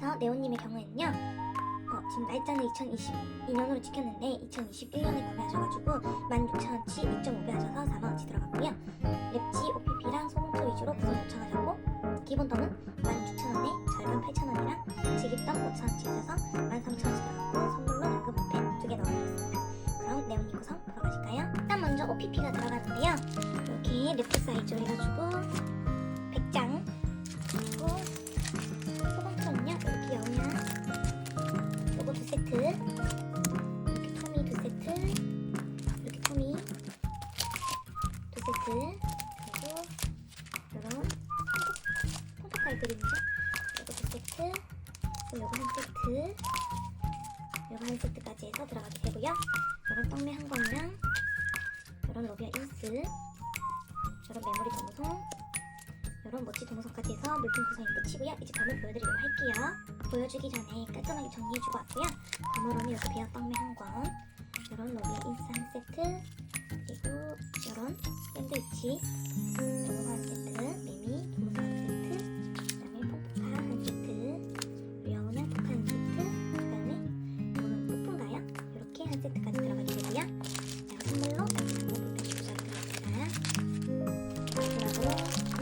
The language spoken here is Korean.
그래서 네오님의 경우에는요. 어, 지금 날짜는 2022년으로 찍혔는데 2021년에 구매하셔가지고 16,000원치 2.5배 하셔서 4만원치 들어갔고요. 랩지 OPP랑 소금토 위주로 구성 요청하셨고 기본덤은 16,000원에 절반 8,000원이랑 지급덤 5,000원치 하셔서 13,000원치 들어갔고 선물로 연금 펜두개 넣어드렸습니다. 그럼 네오님 구성 보러 가실까요? 일단 먼저 OPP가 들어가는데요. 이렇게 랩트 사이즈로 해가지고 그리고 요런 폰토카이 그림이죠 요거 두 세트 그리고 요거 한 세트 요거 한 세트까지 해서 들어가게 되고요 요런 떡메 한 권이랑 요런 로비아 인스 요런 메모리 동송 이런 멋진 동선까지 해서 물품 구성이 끝이고요. 이제 덤을 보여드리도록 할게요. 보여주기 전에 깔끔하게 정리해주고 왔고요. 덤으로는 이렇게 베어 빵매 한 권, 이런 로비아 인스 한 세트, 그리고 이런 샌드위치 요거 한 세트, 동선 한 세트, 그다음에 pompo카 한 세트, 영어는 포카 한 세트, 그다음에 이거는 소품가요? 이렇게 한 세트까지 들어가게 되고요. 자, 선물로 볼펜 주셔도 됩니다. 그리고